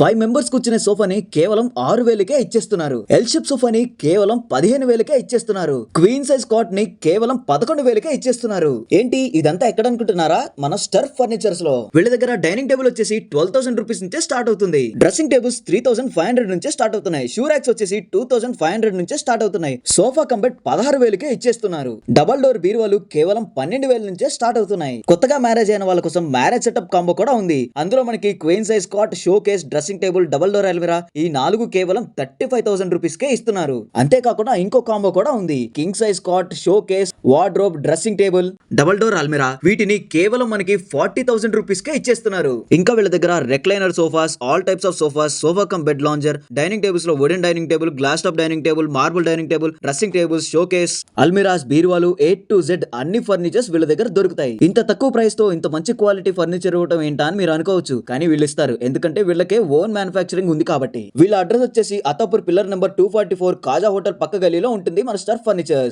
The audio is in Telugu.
ఫైవ్ మెంబర్స్ కూర్చునే సోఫాని కేవలం ఆరు వేలకే ఇచ్చేస్తున్నారు. ఎల్ షిప్ సోఫాని కేవలం పదిహేను వేలకే ఇచ్చేస్తున్నారు. క్వీన్ సైజ్ కాట్ని కేవలం పదకొండు వేలకే ఇచ్చేస్తున్నారు. ఏంటి? ఇదంతా ఎక్కడ అనుకుంటున్నారా? మన స్టర్ ఫర్నిచర్స్లో. వీళ్ళ దగ్గర డైనింగ్ టేబుల్ వచ్చేసి ట్వెల్వ్ థౌసండ్ రూపీస్ నుంచే స్టార్ట్ అవుతుంది. Dressing tables three thousand five hundred నుంచే స్టార్ట్ అవుతున్నాయి. షూ ర్యాక్స్ వచ్చేసి టూ థౌసండ్ ఫైవ్ హండ్రెడ్ నుంచే స్టార్ట్ అవుతున్నాయి. సోఫా కంబెట్ పదహారు వేలకే ఇచ్చేస్తున్నారు. డబల్ డోర్ బీరువాలు కేవలం పన్నెండు వేల నుంచే స్టార్ట్ అవుతున్నాయి. కొత్తగా మ్యారేజ్ అయిన వాళ్ళ కోసం మ్యారేజ్ సెటప్ కాంబో కూడా ఉంది. అందులో మనకి queen size cot show case dress dressing table double door అల్మిరా ఈ నాలుగు కేవలం థర్టీ ఫైవ్ థౌసండ్ రూపీస్ కే ఇస్తున్నారు. అంతేకాకుండా ఇంకో కాంబో కూడా ఉంది. King size cot show case wardrobe dressing table double door అల్మిరా వీటిని కేవలం మనకి ఫార్టీ థౌసండ్ రూపీస్ కే ఇచ్చేస్తున్నారు. ఇంకా వీళ్ళ దగ్గర recliner sofas all types of sofas sofa cum bed lounger dining టేబుల్స్లో wooden dining table glass top dining table marble dining table dressing tables showcase అల్మిరాస్ బీరువాలు ఏ టు జెడ్ అన్ని ఫర్నిచర్స్ వీళ్ళ దగ్గర దొరుకుతాయి. ఇంత తక్కువ ప్రైస్తో ఇంత మంచి క్వాలిటీ ఫర్నిచర్ ఇవ్వడం ఏంటా అని మీరు అనుకోవచ్చు కానీ వీళ్ళు ఇస్తారు. ఎందుకంటే వీళ్ళకే ఓన్ మ్యానుఫాక్చరింగ్ ఉంది కాబట్టి. వీళ్ళ అడ్రస్ వచ్చేసి Attapur pillar number two forty four Kaja hotel పక్క గలీలో ఉంటుంది మన స్టార్ ఫర్నిచర్స్